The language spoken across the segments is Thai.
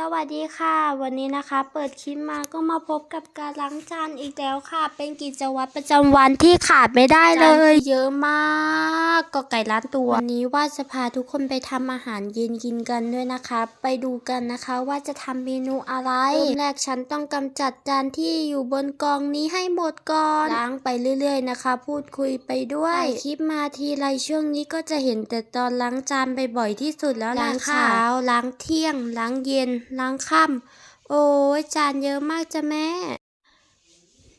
สวัสดีค่ะ วันนี้นะคะเปิดคลิปมาก็มาพบกับการล้างจานอีกแล้วค่ะ เป็นกิจวัตรประจำวันที่ขาดไม่ได้เลย เยอะมากก็ไก่ล้านตัววันนี้ว่าจะพาทุกคนไปทำอาหารเย็นกินกันด้วยนะคะ ไปดูกันนะคะว่าจะทำเมนูอะไรเริ่มแรกฉันต้องกำจัดจานที่อยู่บนกองนี้ให้หมดก่อนล้างไปเรื่อย ๆนะคะ พูดคุยไปด้วยถ่ายคลิปมาทีไรช่วงนี้ก็จะเห็นแต่ตอนล้างจานไปบ่อยที่สุดแล้วล้างเช้าล้างเที่ยงล้างเย็นล้างค่ำโอ้ยจานเยอะมากจ้ะแม่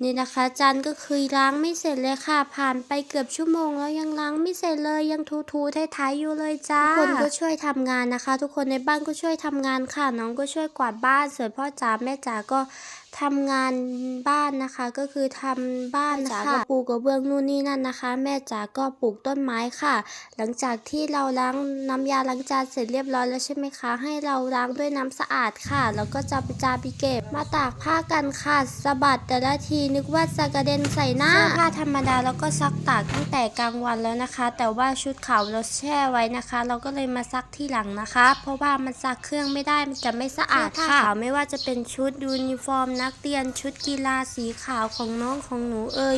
นี่นะคะจานก็คือล้างไม่เสร็จเลยค่ะ ผ่านไปเกือบชั่วโมงแล้วยังล้างไม่เสร็จเลยยังทูๆท้ายๆอยู่เลยจ้าทุกคนก็ช่วยทำงานนะคะ ทุกคนในบ้านก็ช่วยทำงานค่ะ น้องก็ช่วยกวาดบ้านส่วนพ่อจ๋าแม่จ๋าก็ทำงานบ้านนะคะก็คือทำบ้านนะคะก็ปลูกกระเบื้องนู่นนี่นั่นนะคะ แม่จ๋าก็ปลูกต้นไม้ค่ะ หลังจากที่เราล้างน้ำยาล้างจานเสร็จเรียบร้อยแล้วใช่ไหมคะ ให้เราล้างด้วยน้ำสะอาดค่ะ แล้วก็จะไปจาไปเก็บมาตากผ้ากันค่ะสะบัดแต่ละทีนึกว่าจะกระเด็นใส่หน้าเสื้อผ้าธรรมดาแล้วก็ซักตากตั้งแต่กลางวันแล้วนะคะ แต่ว่าชุดขาวเราแช่ไว้นะคะ เราก็เลยมาซักที่หลังนะคะ เพราะว่ามันซักเครื่องไม่ได้มันจะไม่สะอาดค่ะขาวไม่ว่าจะเป็นชุดยูนิฟอร์ม นักเรียนชุดกีฬาสีขาวของน้องของหนูเอ่ย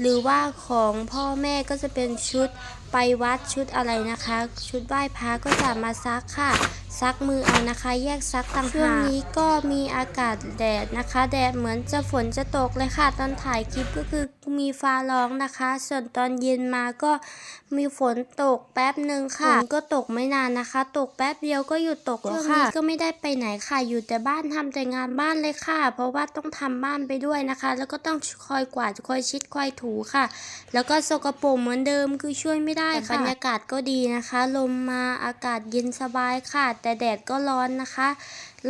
หรือว่าของพ่อแม่ก็จะเป็นชุดไปวัดชุดอะไรนะคะ ชุดไหว้พระก็จะมาซักค่ะซักมือเอานะคะ แยกซักต่างหากช่วงนี้ก็มีอากาศแดดนะคะ แดดเหมือนจะฝนจะตกเลยค่ะ ตอนถ่ายคลิปก็คือมีฟ้าร้องนะคะ ส่วนตอนเย็นมาก็มีฝนตกแป๊บหนึ่งค่ะฝนก็ตกไม่นานนะคะ ตกแป๊บเดียวก็หยุดตกแล้วค่ะช่วงนี้ก็ไม่ได้ไปไหนค่ะ อยู่แต่บ้านทำแต่งานบ้านเลยค่ะ เพราะว่าต้องทำบ้านไปด้วยนะคะ แล้วก็ต้องคอยกวาดคอยชิดคอยถูค่ะ แล้วก็สกปรกเหมือนเดิมคือช่วยไม่ได้ค่ะบรรยากาศก็ดีนะคะ ลมมาอากาศเย็นสบายค่ะแต่แดดก็ร้อนนะคะ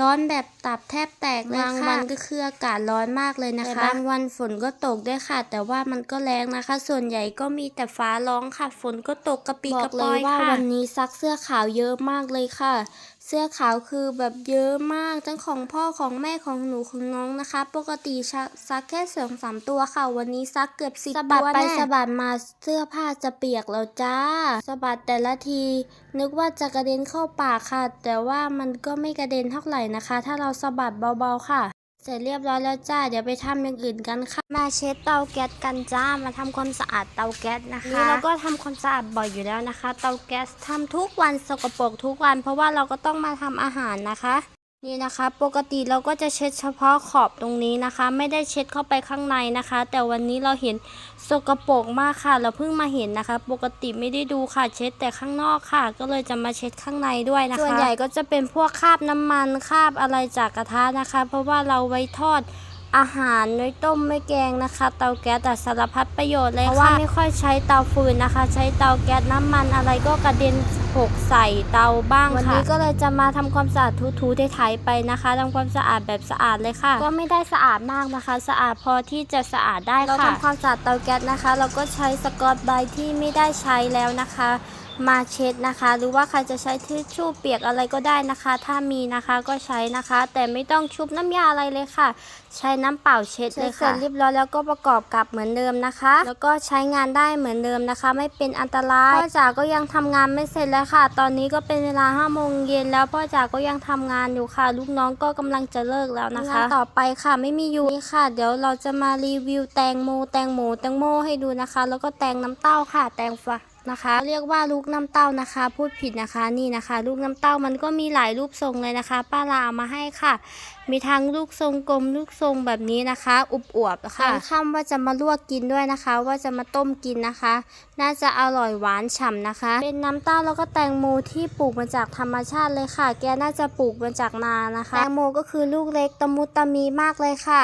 ร้อนแบบตับแทบแตกเลยค่ะบางวันก็คืออากาศร้อนมากเลยนะคะบางวันฝนก็ตกด้วยค่ะ แต่ว่ามันก็แรงนะคะ ส่วนใหญ่ก็มีแต่ฟ้าร้องค่ะ ฝนก็ตกกระปีกระปอยค่ะวันนี้ซักเสื้อขาวเยอะมากเลยค่ะเสื้อขาวคือแบบเยอะมากทั้งของพ่อของแม่ของหนูของน้องนะคะ ปกติซักแค่สองสามตัวค่ะ วันนี้ซักเกือบสิบตัวไปสะบัดมาเสื้อผ้าจะเปียกแล้วจ้าสะบัดแต่ละทีนึกว่าจะกระเด็นเข้าปากค่ะ แต่ว่ามันก็ไม่กระเด็นเท่าไหร่นะคะ ถ้าเราสะบัดเบาๆค่ะ เสร็จเรียบร้อยแล้วจ้า เดี๋ยวไปทำอย่างอื่นกันค่ะ มาเช็ดเตาแก๊สกันจ้า มาทำความสะอาดเตาแก๊สนะคะนี่เราก็ทำความสะอาดบ่อยอยู่แล้วนะคะ เตาแก๊สทำทุกวันสกปรกทุกวัน เพราะว่าเราก็ต้องมาทำอาหารนะคะ นี่นะคะปกติเราก็จะเช็ดเฉพาะขอบตรงนี้นะคะ ไม่ได้เช็ดเข้าไปข้างในนะคะ แต่วันนี้เราเห็นสกปรกมากค่ะ เราเพิ่งมาเห็นนะคะ ปกติไม่ได้ดูค่ะเช็ดแต่ข้างนอกค่ะ ก็เลยจะมาเช็ดข้างในด้วยนะคะส่วนใหญ่ก็จะเป็นพวกคราบน้ำมันคราบอะไรจากกระทะนะคะ เพราะว่าเราไว้ทอด อาหารไว้ต้มไม่แกงนะคะ เตาแก๊สแต่สารพัดประโยชน์เลยค่ะเพราะว่าไม่ค่อยใช้เตาฟืนนะคะ ใช้เตาแก๊สน้ำมันอะไรก็กระเด็นหกใส่เตาบ้างค่ะวันนี้ก็เลยจะมาทำความสะอาดทูๆไทยๆไปนะคะทำความสะอาดแบบสะอาดเลยค่ะ ก็ไม่ได้สะอาดมากนะคะ สะอาดพอที่จะสะอาดได้ค่ะเราทำความสะอาดเตาแก๊สนะคะ เราก็ใช้สกอตไบรท์ที่ไม่ได้ใช้แล้วนะคะ มาเช็ดนะคะ หรือว่าใครจะใช้ทิชชู่เปียกอะไรก็ได้นะคะ ถ้ามีนะคะก็ใช้นะคะ แต่ไม่ต้องชุบน้ำยาอะไรเลยค่ะ ใช้น้ำเปล่าเช็ดเลยค่ะเสร็จเรียบร้อยแล้วก็ประกอบกับเหมือนเดิมนะคะ แล้วก็ใช้งานได้เหมือนเดิมนะคะ ไม่เป็นอันตรายพ่อจ๋าก็ยังทำงานไม่เสร็จแล้วค่ะ ตอนนี้ก็เป็นเวลา5โมงเย็นแล้วพ่อจ๋าก็ยังทำงานอยู่ค่ะ ลูกน้องก็กำลังจะเลิกแล้วนะคะ ต่อไปค่ะไม่มีอยู่นี่ค่ะ เดี๋ยวเราจะมารีวิวแตงโมแตงโมแตงโมให้ดูนะคะ แล้วก็แตงน้ำเต้าค่ะ แตงฟ้า นะคะ เรียกว่าลูกน้ำเต้านะคะ พูดผิดนะคะนี่นะคะ ลูกน้ำเต้ามันก็มีหลายรูปทรงเลยนะคะ ป้าลาเอามาให้ค่ะ มีทั้งลูกทรงกลมลูกทรงแบบนี้นะคะ อุบอวบๆค่ะค่ำว่าจะมาลวกกินด้วยนะคะ ว่าจะมาต้มกินนะคะ น่าจะอร่อยหวานฉ่ำนะคะ เป็นน้ำเต้าแล้วก็แตงโมที่ปลูกมาจากธรรมชาติเลยค่ะ แกน่าจะปลูกมาจากนานะคะ แตงโมก็คือลูกเล็กตะมุตะมีมากเลยค่ะ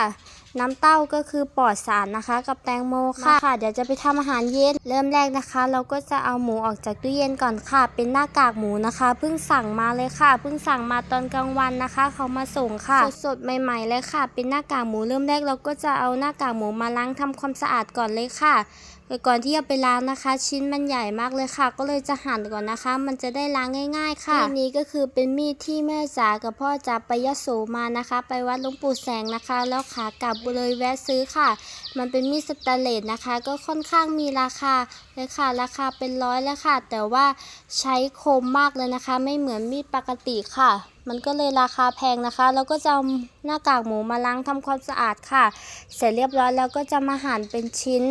น้ำเต้าก็คือปลอดสารนะคะ กับแตงโมค่ะค่ะ เดี๋ยวจะไปทำอาหารเย็น เริ่มแรกนะคะ เราก็จะเอาหมูออกจากตู้เย็นก่อนค่ะ เป็นหน้ากากหมูนะคะเพิ่งสั่งมาเลยค่ะเพิ่งสั่งมาตอนกลางวันนะคะ เขามาส่งค่ะ สดๆใหม่ๆเลยค่ะ เป็นหน้ากากหมูเริ่มแรกเราก็จะเอาหน้ากากหมูมาล้างทำความสะอาดก่อนเลยค่ะ แต่ก่อนที่จะไปล้างนะคะ ชิ้นมันใหญ่มากเลยค่ะ ก็เลยจะหั่นก่อนนะคะ มันจะได้ล้างง่าย ๆ ค่ะมีดนี้ก็คือเป็นมีดที่แม่จ๋ากับพ่อจ๋าไปยโสมานะคะ ไปวัดหลวงปู่แสงนะคะ แล้วขากลับเลยแวะซื้อค่ะ มันเป็นมีดสแตนเลสนะคะ ก็ค่อนข้างมีราคาเลยค่ะ ราคาเป็นร้อยแล้วค่ะ แต่ว่าใช้คมมากเลยนะคะ ไม่เหมือนมีดปกติค่ะ มันก็เลยราคาแพงนะคะ แล้วก็จะเอาหน้ากากหมูมาล้างทำความสะอาดค่ะ เสร็จเรียบร้อยแล้วก็จะมาหั่นเป็นชิ้น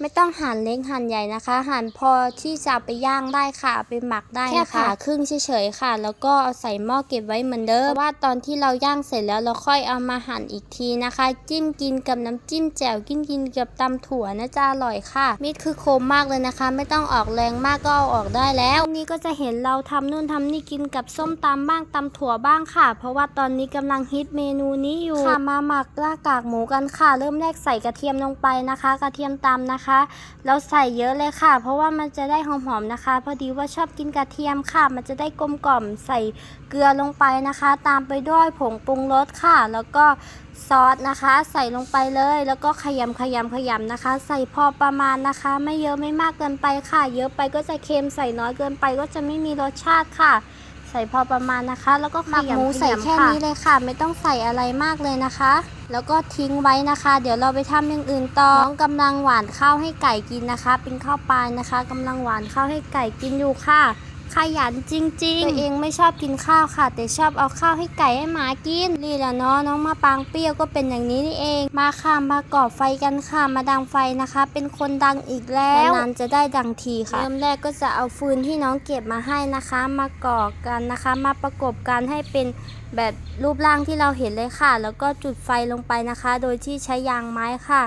ไม่ต้องหั่นเล็กหั่นใหญ่นะคะ หั่นพอที่จะเอาไปย่างได้ค่ะเอาไปหมักได้นะคะแค่ผ่าครึ่งเฉยๆค่ะ แล้วก็เอาใส่หม้อเก็บไว้เหมือนเดิมเพราะว่าตอนที่เราย่างเสร็จแล้วเราค่อยเอามาหั่นอีกทีนะคะ จิ้มกินกับน้ำจิ้มแจ่วกินกินกับตำถั่วนะจะอร่อยค่ะมีดคือคมมากเลยนะคะ ไม่ต้องออกแรงมากก็เอาออกได้แล้วนี่ก็จะเห็นเราทำนู่นทำนี่กินกับส้มตำบ้างตำถั่วบ้างค่ะ เพราะว่าตอนนี้กำลังฮิตเมนูนี้อยู่ค่ะมาหมักหน้ากากหมูกันค่ะ เริ่มแรกใส่กระเทียมลงไปนะคะ กระเทียมตำนะคะ เราใส่เยอะเลยค่ะ เพราะว่ามันจะได้หอมๆนะคะ พอดีว่าชอบกินกระเทียมค่ะ มันจะได้กลมกล่อมใส่เกลือลงไปนะคะ ตามไปด้วยผงปรุงรสค่ะ แล้วก็ซอสนะคะ ใส่ลงไปเลยแล้วก็ขยำขยำขยำนะคะ ใส่พอประมาณนะคะ ไม่เยอะไม่มากเกินไปค่ะ เยอะไปก็จะเค็มใส่น้อยเกินไปก็จะไม่มีรสชาติค่ะ ใส่พอประมาณนะคะ แล้วก็ขยำหมูใส่แค่นี้เลยค่ะ ไม่ต้องใส่อะไรมากเลยนะคะ แล้วก็ทิ้งไว้นะคะ เดี๋ยวเราไปทำอย่างอื่นต่อน้องกำลังหวานข้าวให้ไก่กินนะคะ เป็นข้าวปลายนะคะกำลังหวานข้าวให้ไก่กินอยู่ค่ะ ขยันจริงๆตัวเองไม่ชอบกินข้าวค่ะ แต่ชอบเอาข้าวให้ไก่ให้หมากินนี่แหละเนาะน้องมาปางเปรี้ยวก็เป็นอย่างนี้นี่เอง มาค่ะมาก่อไฟกันค่ะมาดังไฟนะคะ เป็นคนดังอีกแล้วนานๆจะได้ดังทีค่ะเริ่มแรกก็จะเอาฟืนที่น้องเก็บมาให้นะคะ มาก่อกันนะคะ มาประกบกันให้เป็น แบบรูปร่างที่เราเห็นเลยค่ะ แล้วก็จุดไฟลงไปนะคะ โดยที่ใช้ยางไม้ค่ะ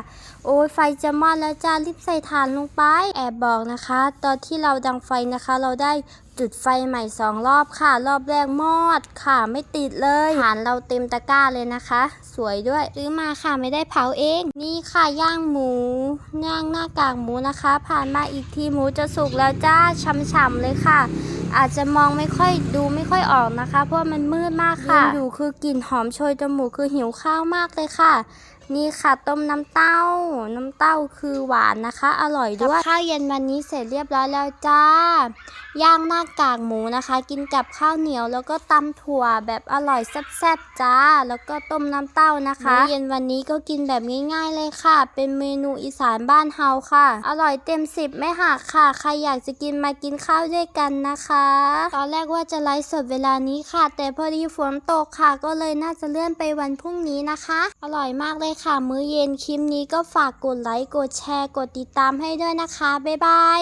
โอ้ยไฟจะมอดแล้วจ้ารีบใส่ถ่านลงไป แอบบอกนะคะ ตอนที่เราดังไฟนะคะ เราได้จุดไฟใหม่สองรอบค่ะ รอบแรกมอดค่ะไม่ติดเลยถ่านเราเต็มตะกร้าเลยนะคะ สวยด้วยซื้อมาค่ะไม่ได้เผาเอง นี่ค่ะย่างหมูย่างหน้ากากหมูนะคะ ผ่านมาอีกทีหมูจะสุกแล้วจ้าฉ่ำๆเลยค่ะ อาจจะมองไม่ค่อยดูไม่ค่อยออกนะคะ เพราะว่ามันมืดมากค่ะยืนอยู่คือกลิ่นหอมโชยจมูกคือหิวข้าวมากเลยค่ะ นี่ค่ะต้มน้ำเต้า น้ำเต้าคือหวานนะคะ อร่อยด้วยข้าวเย็นวันนี้เสร็จเรียบร้อยแล้วจ้า ย่างหน้ากากหมูนะคะ กินกับข้าวเหนียวแล้วก็ตำถั่วแบบอร่อยแซ่บๆจ้า แล้วก็ต้มน้ำเต้านะคะมื้อเย็นวันนี้ก็กินแบบง่ายๆเลยค่ะ เป็นเมนูอีสานบ้านเฮาค่ะ อร่อยเต็มสิบไม่หักค่ะ ใครอยากจะกินมากินข้าวด้วยกันนะคะ ตอนแรกว่าจะไลฟ์สดเวลานี้ค่ะ แต่พอดีฝนตกค่ะ ก็เลยน่าจะเลื่อนไปวันพรุ่งนี้นะคะ อร่อยมากเลยค่ะ มื้อเย็นคลิปนี้ก็ฝากกดไลค์ กดแชร์ กดติดตามให้ด้วยนะคะ บ๊ายบาย